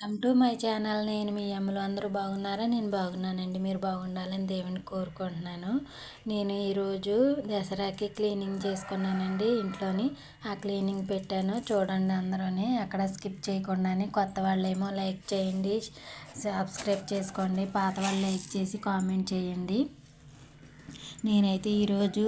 Welcome to my channel నేను మీ అమ్మలు. అందరూ బాగున్నారా? నేను బాగున్నానండి. మీరు బాగుండాలని దేవుని కోరుకుంటున్నాను. నేను ఈరోజు దసరాకి క్లీనింగ్ చేసుకున్నానండి ఇంట్లోని. ఆ క్లీనింగ్ పెట్టాను. చూడండి అందరూని. అక్కడ స్కిప్ చేయకుండానే కొత్త వాళ్ళేమో లైక్ చేయండి సబ్స్క్రైబ్ చేసుకోండి పాత వాళ్ళు లైక్ చేసి కామెంట్ చేయండి. నేనైతే ఈరోజు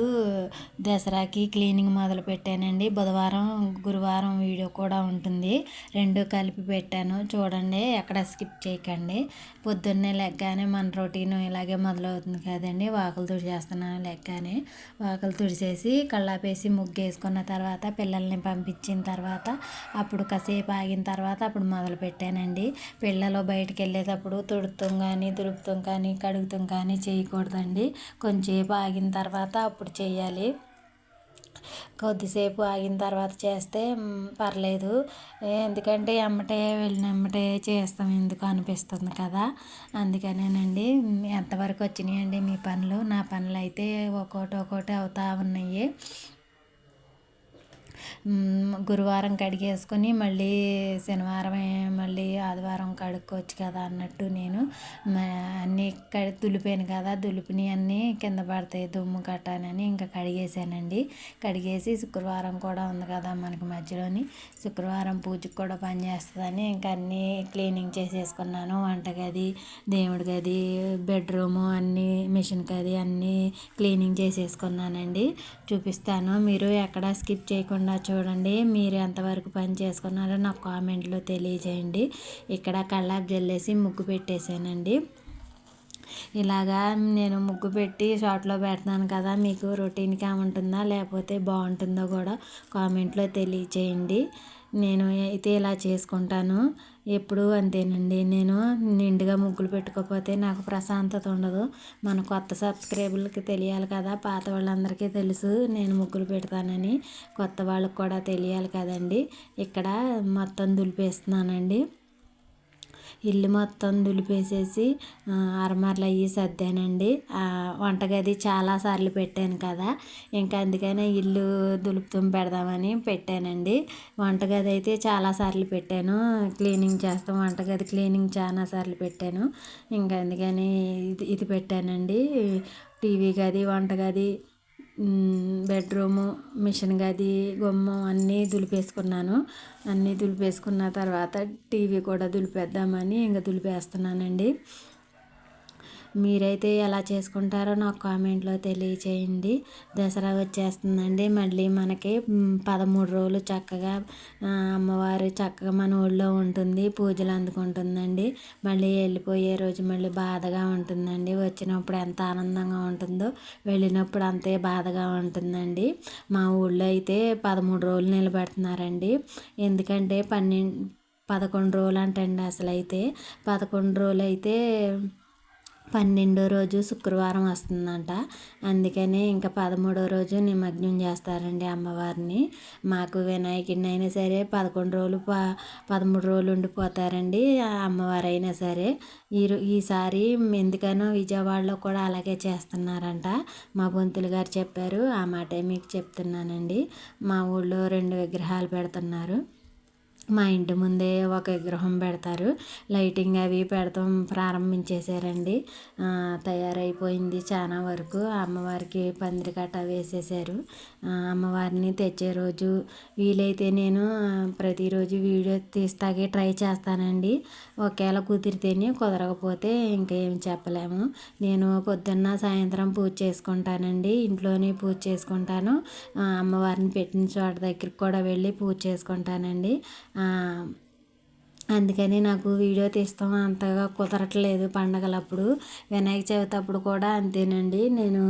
దసరాకి క్లీనింగ్ మొదలు పెట్టానండి. బుధవారం గురువారం వీడియో కూడా ఉంటుంది. రెండు కలిపి పెట్టాను. చూడండి ఎక్కడ స్కిప్ చేయకండి. పొద్దున్నే లెగ్గానే మన రొటీన్ ఇలాగే మొదలవుతుంది కదండి. వాకులు తుడిచేస్తున్నాను లెగ్గానే. వాకులు తుడిచేసి కళ్ళాపేసి ముగ్గేసుకున్న తర్వాత పిల్లల్ని పంపించిన తర్వాత అప్పుడు కాసేపు ఆగిన తర్వాత అప్పుడు మొదలు పెట్టానండి. పిల్లలు బయటకు వెళ్ళేటప్పుడు తుడుతాం కానీ దులుపుతాం కానీ కడుగుతాం కానీ చేయకూడదండి. కొంచెంసేపు ఆగిన తర్వాత అప్పుడు చేయాలి కొద్దిసేపు ఆగిన తర్వాత చేస్తే పర్లేదు. ఎందుకంటే ఎమ్మటే వెళ్ళిన ఎమ్మటే చేస్తాం ఎందుకు అనిపిస్తుంది కదా. అందుకనేనండి ఎంతవరకు వచ్చినాయండి మీ పనులు? నా పనులు అయితే ఒక్కోటి ఒక్కోటి అవుతా ఉన్నాయి. గురువారం కడిగేసుకొని మళ్ళీ శనివారం మళ్ళీ ఆదివారం కడుక్కోవచ్చు కదా అన్నట్టు నేను. అన్నీ కడి దులిపాను కదా దులిపిని అన్నీ కింద పడతాయి దుమ్ము కట్టానని ఇంకా కడిగేసానండి. కడిగేసి శుక్రవారం కూడా ఉంది కదా మనకి మధ్యలోని. శుక్రవారం పూజకు కూడా పనిచేస్తుందని ఇంకా అన్నీ క్లీనింగ్ చేసేసుకున్నాను. వంటగది దేవుడి గది బెడ్రూము అన్నీ మిషన్ గది అన్నీ క్లీనింగ్ చేసేసుకున్నానండి. చూపిస్తాను. మీరు ఎక్కడ స్కిప్ చేయకుండా చూడండి మీరు ఎంతవరకు పని చేసుకున్నారో నాకు కామెంట్లో తెలియజేయండి. ఇక్కడ కళ్ళాపు జల్లేసి ముగ్గు పెట్టేశానండి. ఇలాగా నేను ముగ్గు పెట్టి షార్ట్లో పెడతాను కదా మీకు రొటీన్గా ఉంటుందా లేకపోతే బాగుంటుందో కూడా కామెంట్లో తెలియచేయండి నేను అయితే ఇలా చేసుకుంటాను ఎప్పుడు అంతేనండి. నేను నిండుగా ముగ్గులు పెట్టుకోకపోతే నాకు ప్రశాంతత ఉండదు. మన కొత్త సబ్స్క్రైబర్లకి తెలియాలి కదా పాత వాళ్ళందరికీ తెలుసు నేను ముగ్గులు పెడతానని. కొత్త వాళ్ళకి కూడా తెలియాలి కదండి. ఇక్కడ మొత్తం దులిపేస్తున్నానండి. ఇల్లు మొత్తం దులిపేసేసి అరమార్లు అయ్యి సర్దానండి. వంటగది చాలాసార్లు పెట్టాను కదా. ఇంకా అందుకనే ఇల్లు దులుపుతూ పెడదామని పెట్టానండి. వంటగది అయితే చాలాసార్లు పెట్టాను. క్లీనింగ్ చేస్తాం వంటగది క్లీనింగ్ చాలాసార్లు పెట్టాను. ఇంకా అందుకని ఇది ఇది పెట్టానండి. టీవీ గది వంటగది బెడ్రూము మిషన్ గది గుమ్మం అన్నీ దులిపేసుకున్నాను. అన్నీ దులిపేసుకున్న తర్వాత టీవీ కూడా దులిపేద్దామని ఇంకా దులిపేస్తున్నానండి. మీరైతే ఎలా చేసుకుంటారో నాకు కామెంట్లో తెలియచేయండి. దసరా వచ్చేస్తుందండి. మళ్ళీ మనకి పదమూడు రోజులు చక్కగా అమ్మవారు చక్కగా మన ఊళ్ళో ఉంటుంది. పూజలు అందుకుంటుందండి. మళ్ళీ వెళ్ళిపోయే రోజు మళ్ళీ బాధగా ఉంటుందండి. వచ్చినప్పుడు ఎంత ఆనందంగా ఉంటుందో వెళ్ళినప్పుడు అంతే బాధగా ఉంటుందండి. మా ఊళ్ళో అయితే పదమూడు రోజులు నిలబెడుతున్నారండి. ఎందుకంటే పన్నెండు పదకొండు రోజులు అంటండి అసలు అయితే పదకొండు రోజులు అయితే పన్నెండో రోజు శుక్రవారం వస్తుందంట. అందుకనే ఇంకా పదమూడో రోజు నిమగ్నం చేస్తారండి అమ్మవారిని. మాకు వినాయకుడిని అయినా సరే పదకొండు రోజులు ప పదమూడు రోజులు ఉండిపోతారండి అమ్మవారు అయినా సరే. ఈ ఈసారి ఎందుకనో విజయవాడలో కూడా అలాగే చేస్తున్నారంట. మా బొంతులు గారు చెప్పారు ఆ మాటే మీకు చెప్తున్నానండి. మా ఊళ్ళో రెండు విగ్రహాలు పెడుతున్నారు. మా ఇంటి ముందే ఒక విగ్రహం పెడతారు. లైటింగ్ అవి పెడతాం ప్రారంభించేశారండి. తయారైపోయింది చాలా వరకు. అమ్మవారికి పందిరి కట్ట వేసేసారు అమ్మవారిని తెచ్చే రోజు వీలైతే నేను ప్రతిరోజు వీడియో తీస్తాకే ట్రై చేస్తానండి. ఒకవేళ కుదిరితేనే కుదరకపోతే ఇంకేం చెప్పలేము. నేను పొద్దున్న సాయంత్రం పూజ చేసుకుంటానండి. ఇంట్లోనే పూజ చేసుకుంటాను. అమ్మవారిని పెట్టిన చోట దగ్గరికి కూడా వెళ్ళి పూజ చేసుకుంటానండి. um, అందుకని నాకు వీడియో తీస్తాం అంతగా కుదరట్లేదు పండగలప్పుడు. వినాయక చవితి అప్పుడు కూడా అంతేనండి. నేను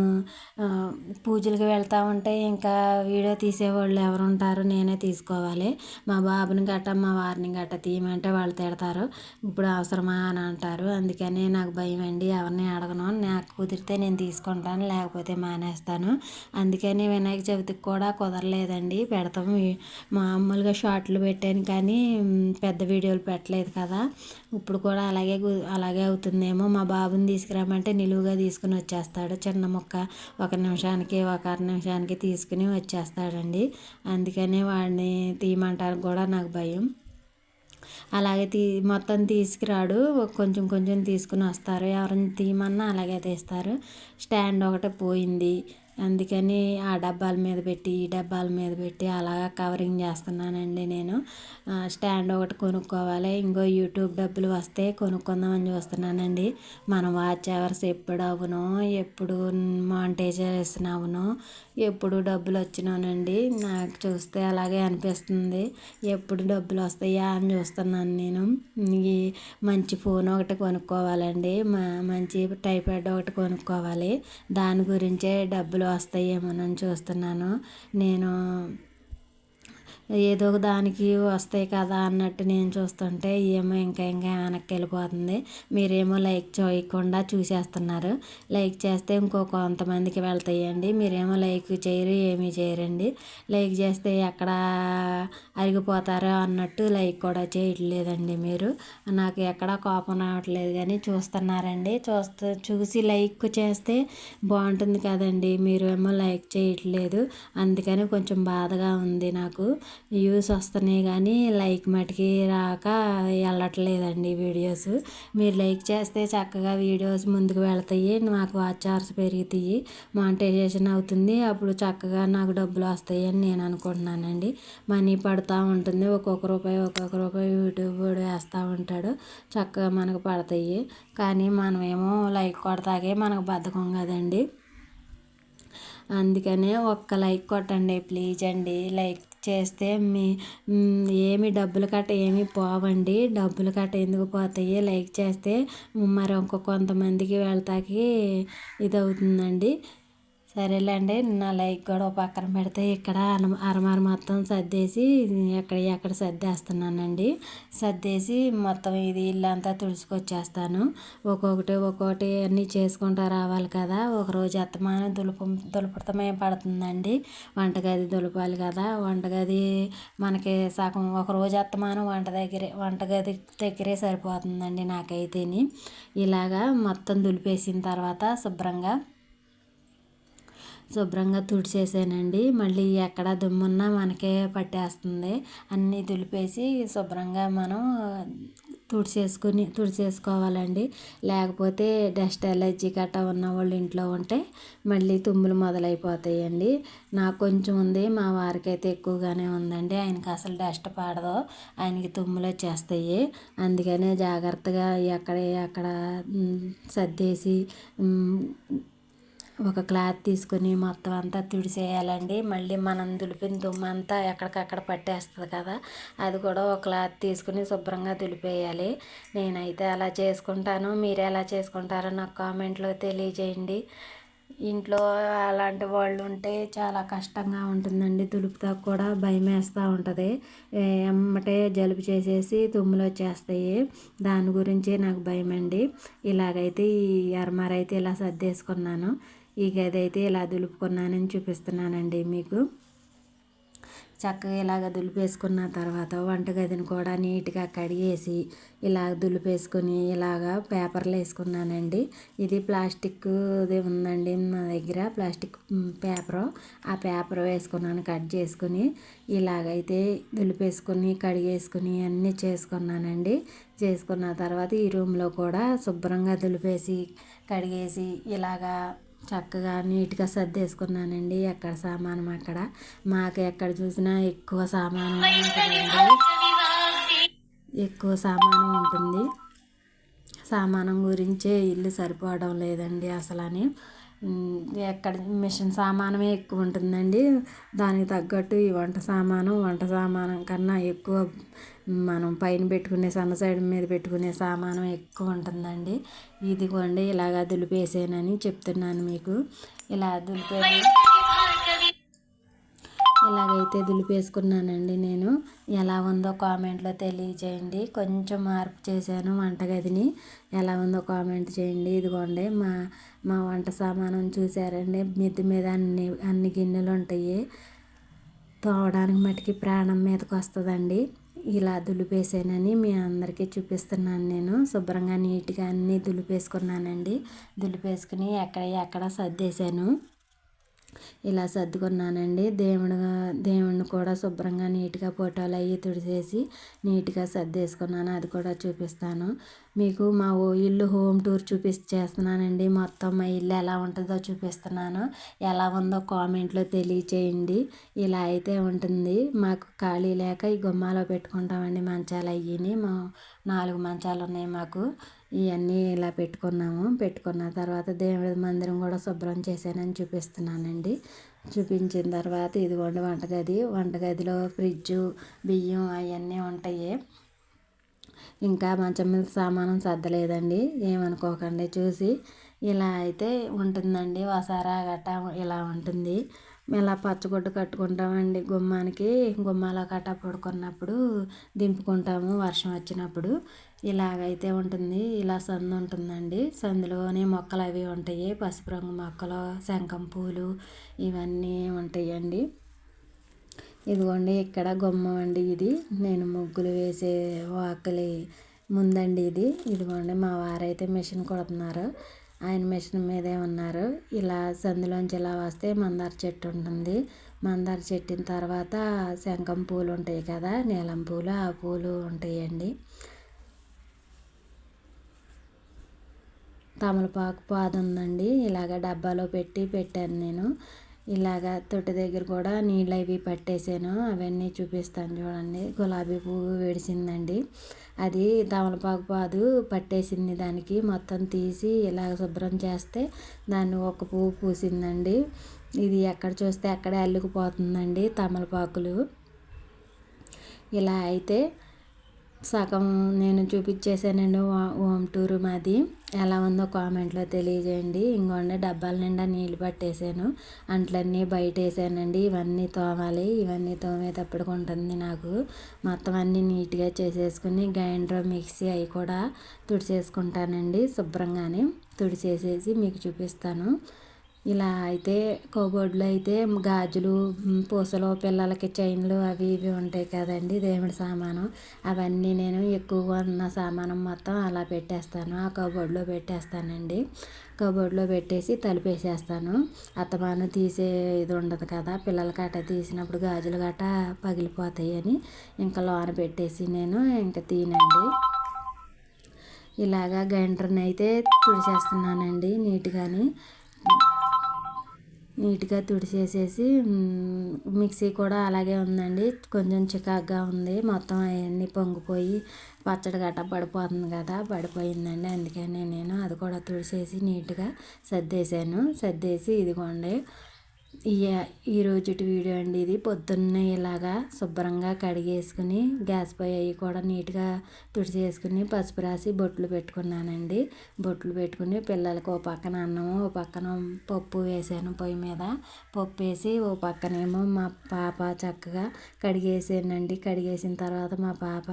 పూజలకు వెళ్తూ ఉంటే ఇంకా వీడియో తీసేవాళ్ళు ఎవరు ఉంటారు నేనే తీసుకోవాలి. మా బాబుని గట్ట మా వారిని గట్ట తీయమంటే వాళ్ళు తిడతారు. ఇప్పుడు అవసరమా అని అంటారు. అందుకని నాకు భయం అండి ఎవరిని అడగను. నాకు కుదిరితే నేను తీసుకుంటాను లేకపోతే మానేస్తాను. అందుకని వినాయక చవితికి కూడా కుదరలేదండి. పెడతాం. మామూలుగా షార్ట్లు పెట్టాను కానీ పెద్ద వీడియోలు పెట్టలేదు కదా. ఇప్పుడు కూడా అలాగే అలాగే అవుతుందేమో. మా బాబుని తీసుకురామంటే నిలువుగా తీసుకుని వచ్చేస్తాడు. చిన్న మొక్క ఒక నిమిషానికి ఒక అర నిమిషానికి తీసుకుని వచ్చేస్తాడండి. అందుకనే వాడిని తీయమంటానికి కూడా నాకు భయం. అలాగే తీ మొత్తం తీసుకురాడు. కొంచెం కొంచెం తీసుకుని వస్తారు. ఎవరైనా తీయమన్నా అలాగే తీస్తారు. స్టాండ్ ఒకటి పోయింది. అందుకని ఆ డబ్బాల మీద పెట్టి ఈ డబ్బాల మీద పెట్టి అలాగా కవరింగ్ చేస్తున్నానండి నేను. స్టాండ్ ఒకటి కొనుక్కోవాలి. ఇంకో యూట్యూబ్ డబ్బులు వస్తే కొనుక్కుందామని చూస్తున్నానండి. మనం వాచ్ అవర్స్ ఎప్పుడు అవును ఎప్పుడు మానిటైజేషన్ అవును ఎప్పుడు డబ్బులు వచ్చినానండి. నాకు చూస్తే అలాగే అనిపిస్తుంది. ఎప్పుడు డబ్బులు వస్తాయా అని చూస్తున్నాను నేను. ఈ మంచి ఫోన్ ఒకటి కొనుక్కోవాలండి. మంచి టైప్యాడ్ ఒకటి కొనుక్కోవాలి. దాని గురించే డబ్బులు వస్తాయేమోనని చూస్తున్నాను. నేను ఏదో ఒక దానికి వస్తాయి కదా అన్నట్టు నేను చూస్తుంటే ఏమో ఇంకా ఇంకా వెనక్కి వెళ్ళిపోతుంది. మీరేమో లైక్ చేయకుండా చూసేస్తున్నారు. లైక్ చేస్తే ఇంకో కొంతమందికి వెళ్తాయండి. మీరేమో లైక్ చేయరు ఏమీ చేయరండి. లైక్ చేస్తే ఎక్కడ అరిగిపోతారో అన్నట్టు లైక్ కూడా చేయట్లేదండి మీరు. నాకు ఎక్కడ కోపం రావట్లేదు కానీ చూస్తున్నారండి. చూస్తూ చూసి లైక్ చేస్తే బాగుంటుంది కదండి. మీరు ఏమో లైక్ చేయట్లేదు. అందుకని కొంచెం బాధగా ఉంది నాకు. వ్యూస్ వస్తున్నాయి కానీ లైక్ మటుకి రాక వెళ్ళట్లేదండి వీడియోస్. మీరు లైక్ చేస్తే చక్కగా వీడియోస్ ముందుకు వెళ్తాయి నాకు వాచ్ అవర్స్ పెరుగుతాయి మానిటైజేషన్ అవుతుంది అప్పుడు చక్కగా నాకు డబ్బులు వస్తాయి అని నేను అనుకుంటున్నానండి. మనీ పడుతూ ఉంటుంది ఒక్కొక్క రూపాయి ఒక్కొక్క రూపాయి యూట్యూబ్ వేస్తూ ఉంటాడు చక్కగా మనకు పడతాయి. కానీ మనమేమో లైక్ కొడతాకే మనకు బద్ధకం కదండి. అందుకనే ఒక్క లైక్ కొట్టండి ప్లీజ్ అండి. లైక్ చేస్తే మీ ఏమి డబ్బులు కట్ట ఏమి పోవండి. డబ్బులు కట్ట ఎందుకు పోతాయి? లైక్ చేస్తే మరి ఇంకో కొంతమందికి వెళ్తాకి ఇది అవుతుందండి సరేలేండి నా లైక్ కూడా పక్కన పెడితే ఇక్కడ అరమార మొత్తం సర్దేసి ఎక్కడ ఎక్కడ సర్దేస్తున్నానండి. సర్దేసి మొత్తం ఇది ఇల్లంతా తుడుచుకొచ్చేస్తాను. ఒక్కొక్కటి ఒక్కొక్కటి అన్నీ చేసుకుంటూ రావాలి కదా. ఒకరోజు అత్తమానం దులుపు దులపడతమే పడుతుందండి. వంటగది దులపాలి కదా. వంటగది మనకి సగం ఒకరోజు అత్తమానం వంట దగ్గరే వంటగది దగ్గరే సరిపోతుందండి నాకైతేని. ఇలాగా మొత్తం దులిపేసిన తర్వాత శుభ్రంగా శుభ్రంగా తుడిచేసానండి. మళ్ళీ ఎక్కడ దుమ్మున్నా మనకే పట్టేస్తుంది. అన్నీ దులిపేసి శుభ్రంగా మనం తుడిచేసుకుని తుడిచేసుకోవాలండి. లేకపోతే డస్ట్ ఎలర్జీ గట్టా ఉన్న వాళ్ళు ఇంట్లో ఉంటే మళ్ళీ తుమ్ములు మొదలైపోతాయండి. నాకు కొంచెం ఉంది మా వారికైతే ఎక్కువగానే ఉందండి. ఆయనకి అసలు డస్ట్ పడదు. ఆయనకి తుమ్ములు వచ్చేస్తాయి. అందుకనే జాగ్రత్తగా ఎక్కడ ఎక్కడ సర్దేసి ఒక క్లాత్ తీసుకొని మొత్తం అంతా తుడిసేయాలండి. మళ్ళీ మనం దులిపిన దుమ్ము అంతా ఎక్కడికక్కడ పట్టేస్తుంది కదా అది కూడా ఒక క్లాత్ తీసుకుని శుభ్రంగా దులిపేయాలి. నేనైతే అలా చేసుకుంటాను. మీరు ఎలా చేసుకుంటారో నాకు కామెంట్లో తెలియజేయండి. ఇంట్లో అలాంటి వాళ్ళు ఉంటే చాలా కష్టంగా ఉంటుందండి. తులుపుతా కూడా భయం వేస్తూ ఉంటుంది ఎమ్మటే జలుబు చేసేసి తుమ్ములు వచ్చేస్తాయి. దాని గురించే నాకు భయం అండి ఇలాగైతే ఈ అరమారైతే ఇలా సర్దేసుకున్నాను. ఈ గది అయితే ఇలా దులుపుకున్నానని చూపిస్తున్నానండి మీకు. చక్కగా ఇలాగ దులిపేసుకున్న తర్వాత వంటగదిని కూడా నీట్గా కడిగేసి ఇలా దులిపేసుకొని ఇలాగ పేపర్లు వేసుకున్నానండి. ఇది ప్లాస్టిక్ది ఉందండి నా దగ్గర ప్లాస్టిక్ పేపరు. ఆ పేపర్ వేసుకున్నాను కట్ చేసుకుని ఇలాగైతే దులిపేసుకొని కడిగేసుకుని అన్నీ చేసుకున్నానండి. చేసుకున్న తర్వాత ఈ రూమ్లో కూడా శుభ్రంగా దులిపేసి కడిగేసి ఇలాగా చక్కగా నీట్గా సర్దేసుకున్నానండి. ఎక్కడ సామానం అక్కడ? మాకు ఎక్కడ చూసినా ఎక్కువ సామానం ఉంటుందండి ఎక్కువ సామానం ఉంటుంది. సామానం గురించే ఇల్లు సరిపోవడం లేదండి అసలు అని ఎక్కడ మిషన్ సామానమే ఎక్కువ ఉంటుందండి. దానికి తగ్గట్టు ఈ వంట సామానం వంట సామానం కన్నా ఎక్కువ మనం పైన పెట్టుకునే సన్న సైడ్ మీద పెట్టుకునే సామానం ఎక్కువ ఉంటుందండి. ఇదిగోండి ఇలాగా దులిపేసానని చెప్తున్నాను మీకు. ఇలా దులిపే ఇలాగైతే దులిపేసుకున్నానండి నేను. ఎలా ఉందో కామెంట్లో తెలియజేయండి. కొంచెం మార్పు చేశాను వంటగదిని. ఎలా ఉందో కామెంట్ చేయండి. ఇదిగోండి మా మా వంట సామానం చూసారండి మిద్ది మీద అన్ని అన్ని గిన్నెలు ఉంటాయి. తోవడానికి మటుకి ప్రాణం మీదకి వస్తుందండి ఇలా దులిపేసానని మీ అందరికీ చూపిస్తున్నాను నేను. శుభ్రంగా నీట్గా అన్నీ దులిపేసుకున్నానండి. దులిపేసుకుని ఎక్కడ ఎక్కడ సర్దేశాను. ఇలా సర్దుకున్నానండి. దేవుడు దేవుడిని కూడా శుభ్రంగా నీట్గా ఫోటోలు అవి తుడిచేసి నీట్గా సర్దేసుకున్నాను. అది కూడా చూపిస్తాను. మీకు మా ఓ ఇల్లు హోమ్ టూర్ చూపించేస్తున్నానండి మొత్తం మా ఇల్లు ఎలా ఉంటుందో చూపిస్తున్నాను. ఎలా ఉందో కామెంట్లో తెలియచేయండి. ఇలా అయితే ఉంటుంది. మాకు ఖాళీ లేక ఈ గుమ్మాలో పెట్టుకుంటామండి మంచాలు అయ్యి మా నాలుగు మంచాలు ఉన్నాయి మాకు. ఇవన్నీ ఇలా పెట్టుకున్నాము. పెట్టుకున్న తర్వాత దేవుడి మందిరం కూడా శుభ్రం చేశానని చూపిస్తున్నానండి. చూపించిన తర్వాత ఇదిగోండి వంటగది. వంటగదిలో ఫ్రిడ్జు బియ్యం అవన్నీ ఉంటాయి. ఇంకా మంచం మీద సామానం సర్దలేదండి. ఏమనుకోకండి చూసి ఇలా అయితే ఉంటుందండి. వసారా గట్టా ఇలా ఉంటుంది. ఇలా పచ్చగొడ్డు కట్టుకుంటామండి. గుమ్మానికి గుమ్మాలో కట్ట పడుకున్నప్పుడు దింపుకుంటాము వర్షం వచ్చినప్పుడు. ఇలాగైతే ఉంటుంది. ఇలా సందు ఉంటుందండి. సందులోనే మొక్కలు అవి ఉంటాయి. పసుపు రంగు మొక్కలు శంఖం పూలు ఇవన్నీ ఉంటాయండి. ఇదిగోండి ఇక్కడ గుమ్మం అండి ఇది. నేను ముగ్గులు వేసే వాకిలి ముందండి ఇది. ఇదిగోండి మా వారైతే మిషన్ కొడుతున్నారు. ఆయన మిషన్ మీదే ఉన్నారు. ఇలా సందులోంచి ఇలా వస్తే మందార చెట్టు ఉంటుంది. మందార చెట్టిన తర్వాత శంఖం పూలు ఉంటాయి కదా నీలం పూలు ఆ పూలు ఉంటాయండి. తమలపాకు పాదు ఉందండి ఇలాగ డబ్బాలో పెట్టి పెట్టాను నేను. ఇలాగ తొట్టి దగ్గర కూడా నీళ్ళు అవి పట్టేసాను. అవన్నీ చూపిస్తాను చూడండి. గులాబీ పువ్వు వేడిసిందండి. అది తమలపాకు పాదు పట్టేసింది దానికి. మొత్తం తీసి ఇలాగ శుభ్రం చేస్తే దాన్ని ఒక పువ్వు పూసిందండి. ఇది ఎక్కడ చూస్తే అక్కడే అల్లుకుపోతుందండి తమలపాకులు. ఇలా అయితే సగం నేను చూపించేసానండి హోమ్ టూర్ మాది. ఎలా ఉందో కామెంట్లో తెలియజేయండి. ఇంకోండి డబ్బాల నిండా నీళ్ళు పట్టేసాను అంట్లన్నీ బయట వేసానండి ఇవన్నీ తోమాలి ఇవన్నీ తోమేటప్పటికి ఉంటుంది నాకు. మొత్తం అన్నీ నీట్గా చేసేసుకుని గ్రైండర్ మిక్సీ అవి కూడా తుడిచేసుకుంటానండి శుభ్రంగానే. తుడిచేసేసి మీకు చూపిస్తాను. ఇలా అయితే కబోర్డ్లో అయితే గాజులు పూసలు పిల్లలకి చైన్లు అవి ఇవి ఉంటాయి కదండి దేవుడి సామాను. అవన్నీ నేను ఎక్కువగా ఉన్న సామానం మొత్తం అలా పెట్టేస్తాను. ఆ కబోర్డ్లో పెట్టేస్తానండి. కబోర్డ్లో పెట్టేసి తలుపేసేస్తాను. అత్తమాను తీసే ఇది ఉండదు కదా పిల్లల గట్ట తీసినప్పుడు గాజులు గట్ట పగిలిపోతాయి అని ఇంకా లోన పెట్టేసి నేను ఇంకా తీనండి. ఇలాగా గ్రైండర్ని అయితే తుడిచేస్తున్నానండి నీట్గాని. నీట్గా తుడిచేసేసి మిక్సీ కూడా అలాగే ఉందండి. కొంచెం చికాగ్గా ఉంది. మొత్తం అవన్నీ పొంగిపోయి పచ్చడి గట్ట పడిపోతుంది కదా పడిపోయిందండి. అందుకనే నేను అది కూడా తుడిచేసి నీట్గా సర్దేశాను. సర్దేసి ఇదిగోండి ఈ రోజుటి వీడియో అండి ఇది. పొద్దున్నే ఇలాగా శుభ్రంగా కడిగేసుకుని గ్యాస్ పొయ్యి అవి కూడా నీట్గా తుడిచేసుకుని పసుపు రాసి బొట్లు పెట్టుకున్నానండి. బొట్లు పెట్టుకుని పిల్లలకు ఓ పక్కన అన్నం ఓ పక్కన పప్పు వేసాను పొయ్యి మీద. పప్పు వేసి ఓ పక్కనేమో మా పాప చక్కగా కడిగేసానండి. కడిగేసిన తర్వాత మా పాప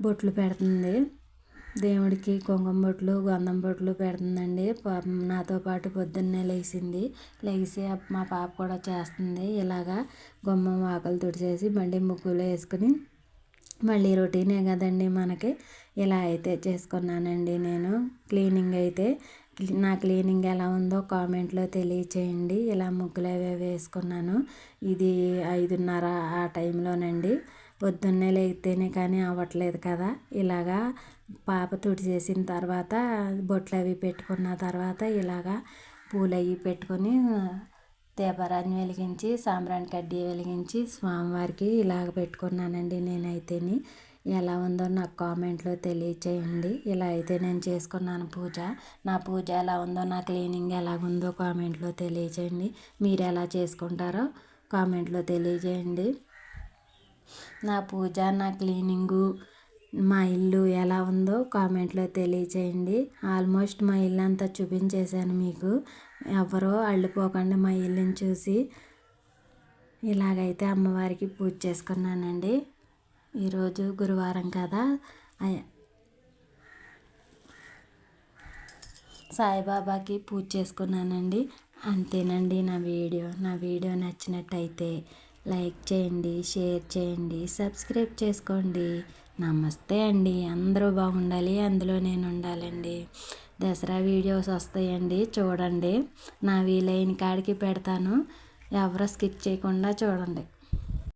బొట్లు పెడుతుంది. దేవుడికి కుంకుమ బొట్లు గంధం బొట్లు పెడుతుందండి. పాపం నాతో పాటు పొద్దున్నే లేచింది. లేచి మా పాప కూడా చేస్తుంది. ఇలాగా గుమ్మం ఆకలి తుడిచేసి మళ్ళీ ముగ్గులు వేసుకుని మళ్ళీ రొటీనే కదండి మనకి. ఇలా అయితే చేసుకున్నానండి నేను. క్లీనింగ్ అయితే నా క్లీనింగ్ ఎలా ఉందో కామెంట్లో తెలియచేయండి. ఇలా ముగ్గులు అవి వేసుకున్నాను. ఇది ఐదున్నర ఆ టైంలోనండి. పొద్దున్నే లేస్తేనే కానీ అవ్వట్లేదు కదా. ఇలాగా పాప తుడిచేసిన తర్వాత బొట్లు అవి పెట్టుకున్న తర్వాత ఇలాగా పూలు అవి పెట్టుకొని దీపారాన్ని వెలిగించి సాంబ్రాణి కడ్డీ వెలిగించి స్వామివారికి ఇలాగ పెట్టుకున్నానండి నేనైతేని. ఎలా ఉందో నాకు కామెంట్లో తెలియచేయండి. ఇలా అయితే నేను చేసుకున్నాను పూజ. నా పూజ ఎలా ఉందో నా క్లీనింగ్ ఎలా ఉందో కామెంట్లో తెలియచేయండి. మీరు ఎలా చేసుకుంటారో కామెంట్లో తెలియజేయండి నా పూజ నా క్లీనింగు మా ఇల్లు ఎలా ఉందో కామెంట్లో తెలియచేయండి. ఆల్మోస్ట్ మా ఇల్లు అంతా చూపించేశాను మీకు. ఎవరో అల్లిపోకండి మా ఇల్లుని చూసి. ఇలాగైతే అమ్మవారికి పూజ చేసుకున్నానండి. ఈరోజు గురువారం కదా. సాయిబాబాకి పూజ చేసుకున్నానండి. అంతేనండి నా వీడియో. నా వీడియో నచ్చినట్టయితే లైక్ చేయండి షేర్ చేయండి సబ్స్క్రైబ్ చేసుకోండి. నమస్తే అండి. అందరూ బాగుండాలి అందులో నేను ఉండాలండి. దసరా వీడియోస్ వస్తాయండి చూడండి. నా వీలైన కాడికి పెడతాను. ఎవరు స్కిప్ చేయకుండా చూడండి.